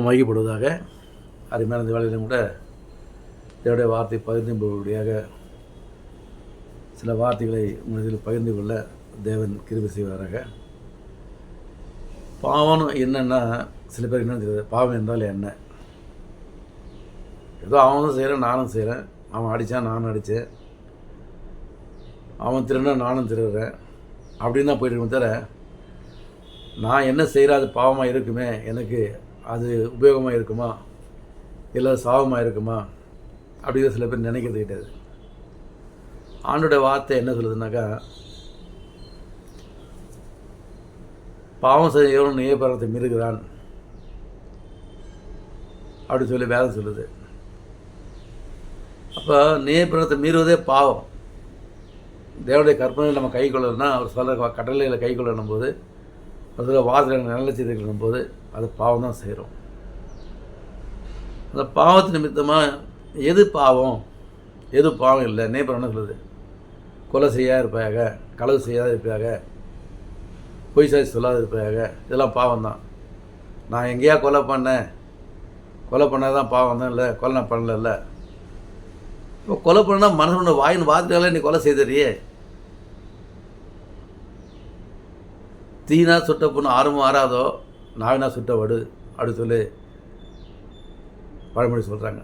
நாம மையப்படுவதாக அருமையான இந்த வேலையிலும் கூட இதனுடைய வார்த்தை பகிர்ந்துபடியாக சில வார்த்தைகளை உங்களில் பகிர்ந்து கொள்ள தேவன் கிருபி செய்வாராக. பாவம் என்னென்னா சில பேர் என்ன தெரியாது. பாவம் என்றால் என்ன? ஏதோ அவனும் செய்கிறேன் நானும் செய்கிறேன் அவன் அடித்தான் நானும் அடித்தேன் அவன் திருடனா நானும் திருடுறேன். அப்படின்னு தான் போயிட்டு தவிர நான் என்ன செய்கிற அது பாவமாக இருக்குமே? எனக்கு அது உபயோகமாக இருக்குமா? இல்லை சாபமாக இருக்குமா? அப்படின்னு சில பேர் நினைக்கிறது கிடையாது ஆண்டோடைய வார்த்தை என்ன சொல்லுதுனாக்கா பாவம் செய்யணும் நியபரத்தை மீறுகிறான். அப்படி சொல்லி வேதம் சொல்லுது. அப்போ நியபரத்தை மீறுவதே பாவம். தேவனுடைய கற்பனை நம்ம கை கொள்ளணும்னா அவர் சொல்கிற கடலையில் கை கொள்ளணும் போது அதில் வாசல் நல்ல செய்திருக்கும் போது அது பாவம் தான் செய்கிறோம் அந்த பாவத்து நிமித்தமாக எது பாவம்? எது பாவம் இல்லை? நேபர் என்ன சொல்லுது? கொலை செய்யாத இருப்பாயாக களவு செய்யாத இருப்பாயாக பொய் சாதி சொல்லாத இருப்பாயாக இதெல்லாம் பாவம் தான். நான் எங்கேயா கொலை பண்ணேன். கொலை பண்ணால் தான் பாவம் தான் இல்லை கொலை நான் பண்ணல இப்போ கொலை பண்ணால் மனசனோட வாயின் வார்த்தையால நீ கொலை செய்தறியே? தீனா சுட்ட பொண்ணு ஆறும் ஆறாதோ? நாவினா சுட்ட வடு அப்படி சொல்லி பழமொழி சொல்கிறாங்க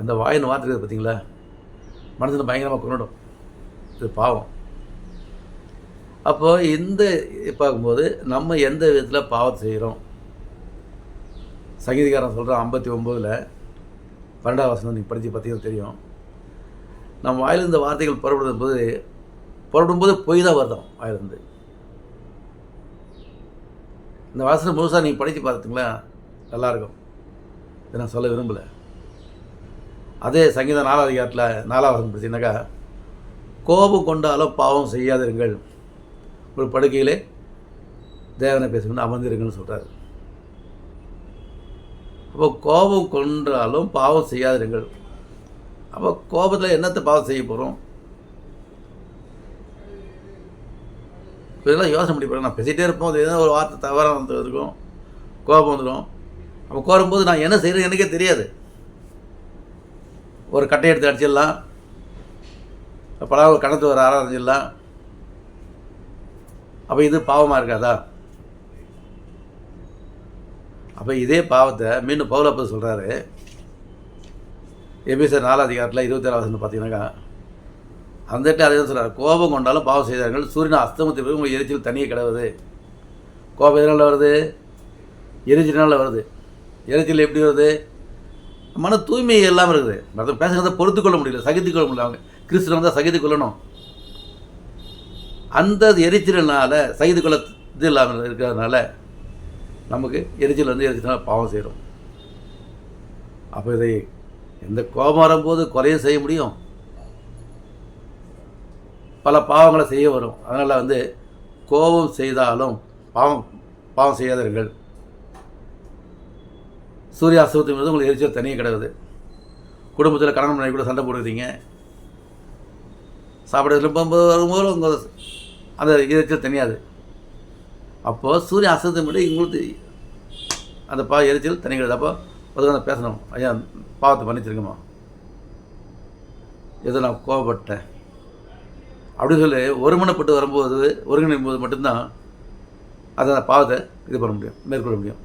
அந்த வாயின் வார்த்தை இருக்குது பார்த்தீங்களா மனசில் பயங்கரமாக கொண்டுடும் இது பாவம். அப்போ இந்த பார்க்கும்போது நம்ம எந்த விதத்தில் பாவத்தை செய்கிறோம் சங்கீதக்காரன் சொல்கிறான் ஐம்பத்தி ஒம்போதில் பன்னெண்டாம் வசனம் நீங்கள் படித்து பார்த்தீங்கன்னா தெரியும். நம்ம வாயிலிருந்து வார்த்தைகள் புறப்படும் போது புறப்படும்போது பொய் தான் வருதம் வாயிலிருந்து. இந்த வாசனை முழுசாக நீங்கள் படித்து பார்த்துங்களேன் நல்லாயிருக்கும். இதை நான் சொல்ல விரும்பலை. அதே சங்கீத நாலாவது அதிகாரத்தில் நாலாவது பார்த்தீங்கன்னாக்கா கோபம் கொண்டாலும் பாவம் செய்யாதிருங்கள். ஒரு படுக்கையிலே தேவனை பேசுங்கன்னு அமர்ந்திருங்கன்னு சொல்கிறாரு அப்போ கோபம் கொன்றாலும் பாவம் செய்யாதிருங்கள். அப்போ கோபத்தில் என்னத்தை பாவம் செய்ய போகிறோம் இதெல்லாம் யோசனை பண்ணி பாருங்க. நான் பேசிகிட்டே இருப்போம். அது ஏதோ ஒரு வார்த்தை தவறாக வந்து இருக்கும் கோபம் வந்துடும் அப்போ கோரும்போது நான் என்ன செய்கிறேன் எனக்கே தெரியாது. ஒரு கட்டை எடுத்து அடிச்சிடலாம். பல ஒரு கணத்து ஒரு ஆராய்ச்சிடலாம் அப்போ இது பாவமாக இருக்காதா? அப்போ இதே பாவத்தை மீண்டும் பௌலப்ப சொல்கிறாரு எபிசர் நாலாம் அதிகாரத்தில் இருபத்தேழாவது பார்த்தீங்கன்னாக்கா அந்த இடத்துல அதே சொல்கிறார் கோபம் கொண்டாலும் பாவம் செய்தார்கள். சூரியன் அஸ்தமத்தை போய் உங்களுக்கு எரிச்சல் தனியே கிடவுது. கோபம் எதனால் வருது? எரிச்சலினால் வருது. எரிச்சல் எப்படி வருது? மன தூய்மை எல்லாம் இருக்குது. மற்ற பேசுகிறத பொறுத்து கொள்ள முடியல. சகித்து கொள்ள முடியல. அவங்க கிறிஸ்துவம் தான் சகித்து கொள்ளணும். அந்த எரிச்சலினால் சகித்து கொள்ள இது இல்லாமல் இருக்கிறதுனால நமக்கு எரிச்சல் வந்து எரிச்சல்னால பாவம் செய்கிறோம் அப்போ இதை எந்த கோபம் வரும்போது குறையும் செய்ய முடியும். பல பாவங்களை செய்ய வரும். அதனால் வந்து கோபம் செய்தாலும் பாவம் பாவம் செய்யாதீர்கள். சூரிய அஸ்தமத்தின் மீது உங்களுக்கு எரிச்சல் தனியே கிடையாது குடும்பத்தில் கணவன் மனைவி கூட சண்டை போடுறீங்க சாப்பிட போகும்போது வரும்போது உங்கள் அந்த எரிச்சல் தனியாது. அப்போது சூரிய அஸ்தத்தின் முன்னாடி உங்களுக்கு அந்த பா எரிச்சல் தனி கிடையாது அப்போ அதுக்காக பேசணும். ஐயா பாவத்தை மன்னிச்சிருக்கமா ஏதோ நான் கோவப்பட்டேன் அப்படின்னு சொல்லி ஒருமனப்பட்டு வரும்போது ஒருங்கிணைக்கும் போது மட்டும்தான் அதை அந்த பாவத்தை இது பண்ண முடியும் மேற்கொள்ள முடியும்.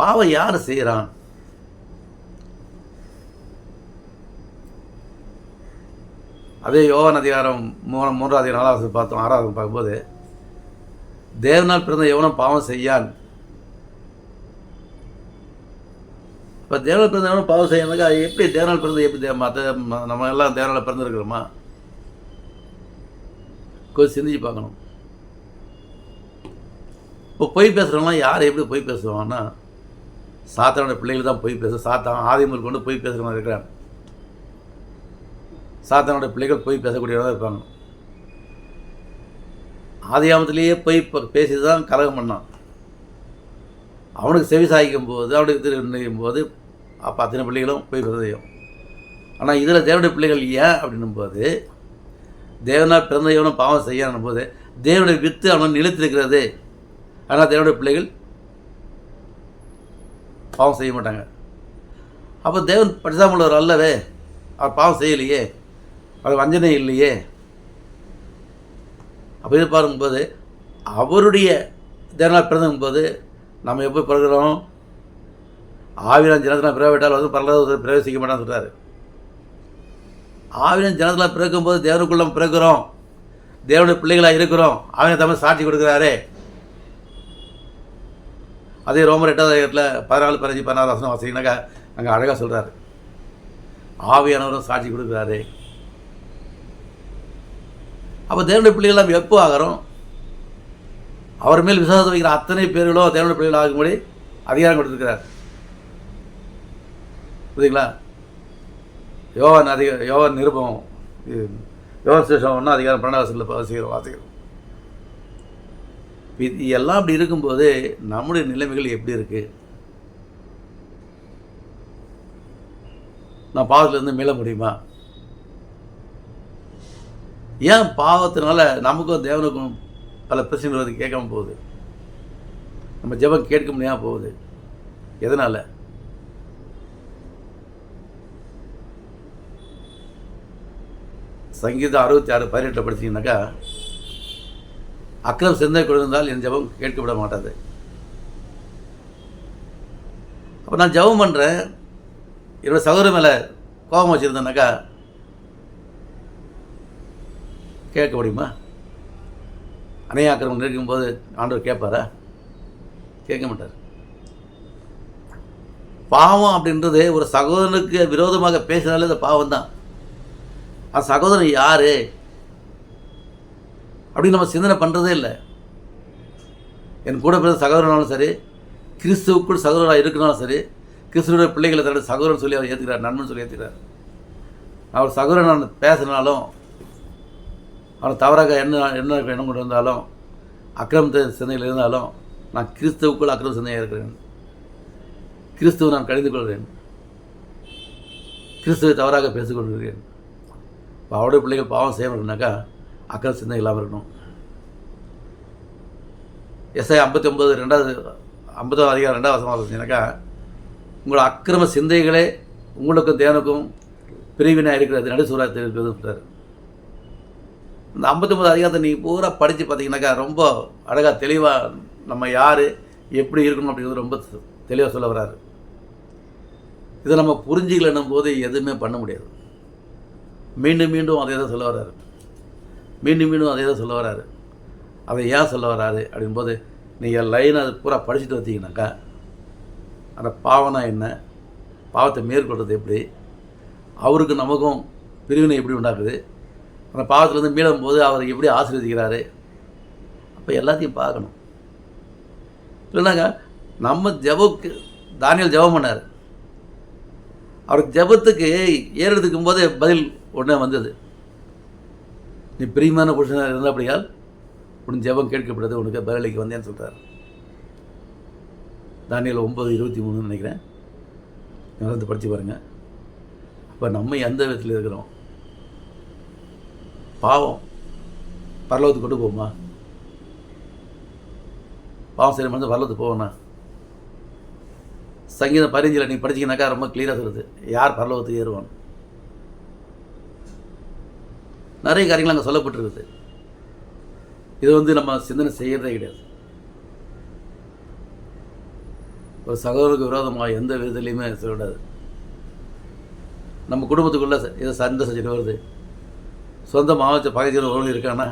பாவம் யார் செய்கிறான் அதே யோகன் அதிகாரம் மூணு மூன்றாவது நாலாவது பார்த்தோம் ஆறாவது பார்க்கும்போது தேவனால் பிறந்த எவனும் பாவம் செய்யான். இப்போ தேவனால் பிறந்த எவனும் பாவம் செய்யணுக்கா எப்படி தேவனால் பிறந்த எப்படி மற்ற நம்ம எல்லாம் தேவனால் பிறந்திருக்கிறோமா? கொஞ்சம் சிந்திச்சு பார்க்கணும். இப்போ பொய் பேசுகிறவங்களாம் யார் எப்படி பொய் பேசுவாங்கன்னா சாத்தானோட பிள்ளைகள் தான் பொய் பேச சாத்தான் ஆதிமுறை கொண்டு பொய் பேசுகிறவங்க இருக்கிறாங்க. சாத்தானோட பிள்ளைகள் பொய் பேசக்கூடியவங்க இருப்பாங்க. ஆதியாமத்திலேயே பொய் பேசி தான் கலகம் பண்ணான். அவனுக்கு செவி சாய்க்கும் போது அவனுக்கு திரு போது அப்போ அத்தனை பிள்ளைகளும் பொய் பேச செய்யும். ஆனால் இதில் தேவனுடைய பிள்ளைகள் ஏன் அப்படின்னும் போது தேவனால் பிறந்த எவனும் பாவம் செய்யணும் போது தேவனுடைய வித்து அவன் நிலைத்திருக்கிறது. ஆனால் தேவனுடைய பிள்ளைகள் பாவம் செய்ய மாட்டாங்க. அப்போ தேவன் பரிசாமுள்ளவர் அல்லவே அவர் பாவம் செய்யலையே அவர் வஞ்சனை இல்லையே. அப்படி பார்க்கும்போது அவருடைய தேவனால் பிறந்தும்போது நம்ம எப்போ பிறகுறோம் ஆவிரம் ஜனத்தினால் பிறவிட்டால் வந்து பரலோகத்தை பிரவேசிக்க மாட்டான்னு சொல்கிறாரு ஆவிரம் ஜனத்தில் பிறக்கும்போது தேவனுக்குள்ள பிறக்கிறோம். தேவனுடைய பிள்ளைகளாக இருக்கிறோம். அவனை தமிழ் சாட்சி கொடுக்குறாரே. அதே ரோமர் எட்டாவது இடத்துல பதினாலு பதினஞ்சு பதினாறு வசனம் வசதினாக்கா அங்கே அழகாக சொல்கிறாரு ஆவியானவரும் சாட்சி கொடுக்குறாரு. அப்போ தேவனுடைய பிள்ளைகள் நம்ம எப்போ ஆகிறோம்? அவர் மேல் விசுவாசம் வைக்கிற அத்தனை பேர்களும் தேவனுடைய பிள்ளைகள் ஆகும்படி அதிகாரம் கொடுத்துருக்கிறார். புரியுதுங்களா? யோகன் அதிக யோகன் நிருபம். இது யோவான் சேஷம் ஒன்றா அதிகாரம் பன்னெண்டாவது வாசிக்கிறோம். வாசிக்கிறோம் இது எல்லாம் அப்படி இருக்கும்போது நம்முடைய நிலைமைகள் எப்படி இருக்குது நான் பாவத்திலேருந்து மீள முடியுமா? ஏன் பாவத்தினால நமக்கும் தேவனுக்கும் பல பிரச்சனைகள் வந்து கேட்காம போகுது? நம்ம ஜெபம் கேட்க முடியாமல் போகுது. எதனால்? சங்கீதம் அறுபத்தி ஆறு பதினெட்டு படிச்சீங்கன்னாக்கா அக்கிரம் சிந்தை கொடுத்தால் என் ஜெபம் கேட்கப்பட மாட்டாது. அப்போ நான் ஜெபம் பண்ணுறேன் இருபது சகோதரம் மேலே கோபம் வச்சுருந்தேனாக்கா கேட்க முடியுமா? அணையாக்கிரமம் இருக்கும்போது ஆண்டவர் கேட்பாரா? கேட்க மாட்டார். பாவம் அப்படின்றது ஒரு சகோதரனுக்கு விரோதமாக பேசினாலே அது பாவம் தான் அந்த சகோதரன் யார்? அப்படின்னு நம்ம சிந்தனை பண்ணுறதே இல்லை. என் கூட பிறந்த சகோதரனாலும் சரி கிறிஸ்துவுக்குள் சகோதரனாக இருக்கனாலும் சரி கிறிஸ்துவோட பிள்ளைகளை தன்னுடைய சகோதரன் சொல்லி அவர் ஏற்றுக்கிறார் நண்பன் சொல்லி ஏற்றுக்கிறார் அவர் சகோதரன் நான் பேசினாலும் அவன் தவறாக என்ன என்ன எண்ணம் கொண்டு வந்தாலும் அக்கிரமத்த சிந்தையில் இருந்தாலும் நான் கிறிஸ்துவுக்குள் அக்கிரம சிந்தையாக இருக்கிறேன். கிறிஸ்துவை நான் கழிந்து கொள்கிறேன். கிறிஸ்துவை தவறாக பேசிக்கொள்கிறேன் அவருடைய பிள்ளைகள் பாவம் செய்ய அக்கறை சிந்தனை இல்லாமல் இருக்கணும். எஸ்ஐ ஐம்பத்தி ஒம்பது ரெண்டாவது ஐம்பதாவது அதிகாரம் ரெண்டாவது வசமாக உங்களோட அக்கிரம சிந்தைகளே உங்களுக்கும் தேவனுக்கும் பிரிவினை இருக்கிறது நடுசூராக இருக்கிறது சொல்கிறார் இந்த ஐம்பத்தொம்பது அதிகாரத்தை நீங்கள் பூரா படித்து பார்த்தீங்கன்னாக்கா ரொம்ப அழகாக தெளிவாக நம்ம யார் எப்படி இருக்கணும் அப்படிங்கிறது ரொம்ப தெளிவாக சொல்ல வர்றாரு. இதை நம்ம புரிஞ்சிக்கலன்னும் போது எதுவுமே பண்ண முடியாது. மீண்டும் மீண்டும் அதே தான் சொல்ல வர்றாரு. மீண்டும் மீண்டும் அதே தான் சொல்ல வர்றாரு. அதை ஏன் சொல்ல வர்றாரு அப்படின்போது நீங்கள் லைனை அது பூரா படிச்சுட்டு வந்தீங்கன்னாக்கா அந்த பாவனா என்ன? பாவத்தை மேற்கொள்வது எப்படி? அவருக்கு நமக்கும் பிரிவினை எப்படி உண்டாக்குது? அந்த பாவத்திலேருந்து மீளும் போது அவர் எப்படி ஆசீர்வதிக்கிறாரு? அப்போ எல்லாத்தையும் பார்க்கணும். இல்லைனாங்க நம்ம ஜபக்கு தானியல் ஜெபம் பண்ணார். அவர் ஜபத்துக்கு ஏறெடுத்துக்கும் போதே பதில் உடனே வந்தது. நீ பிரியமான புருஷனாக இருந்தபடியால் உன் ஜெபம் கேட்கப்படுது உனக்கு பதிலளிக்க வந்தேன்னு சொல்கிறார் தானியில் ஒம்பது இருபத்தி மூணுன்னு நினைக்கிறேன். நடந்து படித்து பாருங்கள் அப்போ நம்ம எந்த விதத்தில் இருக்கிறோம்? பாவம். பரலோகத்துக்கு கொண்டு போகுமா பாவம் சரி வந்து பரலோகத்துக்கு போவோண்ணா சங்கீதம் பதினஞ்சில் நீ படிச்சிங்கனாக்கா ரொம்ப கிளியராக சொல்லுது யார் பரலோகத்துக்கு ஏறுவான்? நிறைய காரியங்கள் அங்கே சொல்லப்பட்டிருக்குது. இது வந்து நம்ம சிந்தனை செய்கிறதே கிடையாது. ஒரு சகோதரருக்கு விரோதமாக எந்த விதத்துலையுமே சொல்லக்கூடாது. நம்ம குடும்பத்துக்குள்ளே ஏதோ சண்டை செஞ்சுட்டு வருது. சொந்த மாவட்ட பகைச்சியில் ஒருவன் இருக்கானா?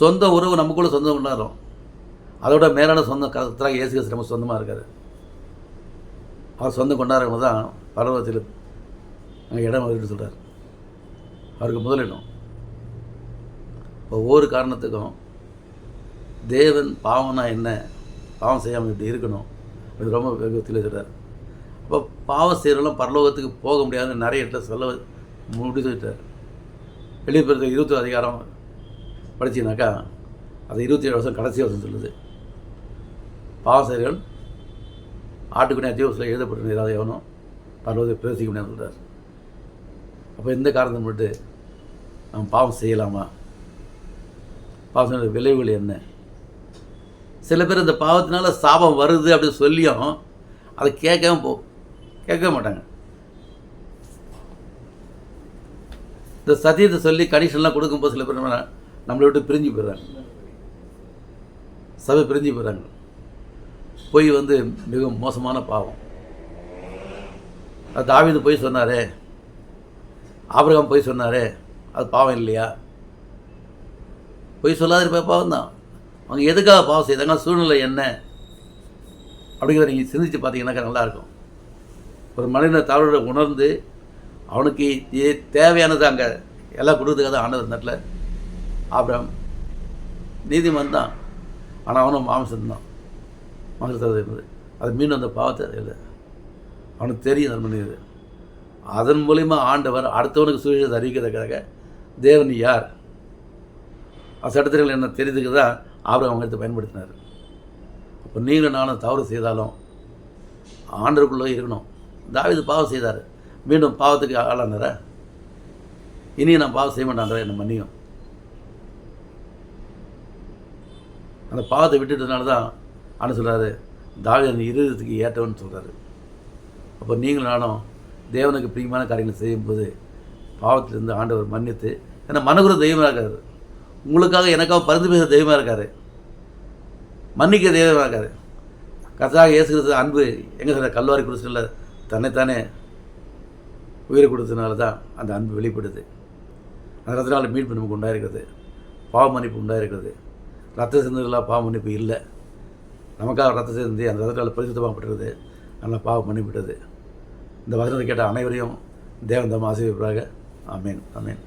சொந்த உறவு நமக்குள்ளே சொந்தம் கொண்டாடுறோம். அதோட மேலான சொந்தம் கத்திராக இயேசு கிறிஸ்து நம்ம சொந்தமாக இருக்காரு. அவர் சொந்தம் கொண்டாடுறவங்க தான் பரவத்தில் இடம் வருதுன்னு சொல்கிறார் அவருக்கு முதலிடம் ஒவ்வொரு காரணத்துக்கும் தேவன் பாவம்னா என்ன? பாவம் செய்யாமல் இப்படி இருக்கணும். அது ரொம்ப வேகத்தில் சொல்கிறார் அப்போ பாவம் செய்கிறவங்களும் பரலோகத்துக்கு போக முடியாதுன்னு நிறைய இடத்துல சொல்ல முடிச்சுட்டார் வெளிப்படுத்த இருபத்தி அதிகாரம் படிச்சிங்கனாக்கா அது இருபத்தி ஏழு வருஷம் கடைசி வருஷம் சொல்லுது. பாவம் செய்கிறவன் ஆட்டுக்குனே அத்தியாவசியில் எழுதப்பட்ட ஏதாவது எவனும் பரலோகத்தை பிரவேசிக்க முடியாதுன்னு சொல்கிறார் அப்போ இந்த காரணத்தை மட்டும் நாம் பாவம் செய்யலாமா? பாவம் விளைவுகள் என்ன? சில பேர் இந்த பாவத்தினால சாபம் வருது அப்படின்னு சொல்லியும் அதை கேட்காம போ கேட்க மாட்டாங்க. இந்த சத்தியத்தை சொல்லி கண்டிஷன்லாம் கொடுக்கும்போது சில பேர் நம்மளை விட்டு பிரிஞ்சு போயிடுறாங்க. சபை பிரிஞ்சு போயிடுறாங்க. பொய் வந்து மிக மோசமான பாவம். அது போய் சொன்னாரே ஆபிரகாம் போய் சொன்னாரே அது பாவம் இல்லையா? பொய் சொல்லாத இருப்ப பாவம் தான். அவங்க எதுக்காக பாவம் செய்தாங்க சூழ்நிலை என்ன? அப்படிங்கிறத நீங்கள் சிந்திச்சு பார்த்தீங்கன்னாக்கா நல்லாயிருக்கும் ஒரு மனிதனை தவறு உணர்ந்து அவனுக்கு ஏ- தேவையானது அங்கே எல்லாம் கொடுக்குறதுக்காக தான் ஆனது நட்டில் ஆபிரகாம் நீதிமன் தான். ஆனால் அவனும் மாம்சம் தான். மாம்சத்தில் இருந்தது. அது மீண்டும் அந்த பாவத்தை இல்லை அவனுக்கு தெரியும் அது மனிதது அதன் மூலிமா ஆண்டவர் அடுத்தவனுக்கு சுவிசேஷத்தை அறிவிக்கிறதுக்காக தேவன் யார்? சட்டத்திற்கு என்ன தெரிஞ்சுக்கு தான் ஆபிரகாம் அவங்க எடுத்து பயன்படுத்தினார். அப்போ நீங்களும் நானும் தவறு செய்தாலும் ஆண்டருக்குள்ளே இருக்கணும். தாவிது பாவம் செய்தார். மீண்டும் பாவத்துக்கு ஆளானார? இனி நான் பாவம் செய்ய மாட்டான்றா என்ன மன்னியும்? அந்த பாவத்தை விட்டுட்டதுனால தான் ஆண்டு சொல்கிறாரு தாவிதன் அந்த இருதயத்துக்கு ஏற்றவன் சொல்கிறாரு அப்போ நீங்களும் நானும் தேவனுக்கு பிரியமான காரியங்களை செய்யும்போது பாவத்திலிருந்து ஆண்டவர் மன்னித்து ஏன்னா மனகுரு தெய்வமாக இருக்காரு. உங்களுக்காக எனக்காக பருந்து பேச தெய்வமாக இருக்காரு. மன்னிக்க தெய்வமாக இருக்காரு. கர்த்தராக இயேசு கிறிஸ்து அன்பு எங்கே சொல்ல கல்வாரி குடிசையில் தன்னைத்தானே உயிரை கொடுத்ததுனால தான் அந்த அன்பு வெளிப்படுது. அந்த மீட்பு நமக்கு உண்டாயிருக்கிறது. பாவ மன்னிப்பு உண்டாயிருக்கிறது. ரத்த சிந்தர்களாக பாவ மன்னிப்பு இல்லை. நமக்காக ரத்த சேர்ந்து அந்த ரத்தத்தால் பரிசுத்தமாகப்பட்டிருக்குது நல்லா பாவம் பண்ணிவிட்டது இந்த வசனத்தை கேட்ட அனைவரையும் தேவன் தம் ஆசீர்வதிப்பாக அமேன் அமேன்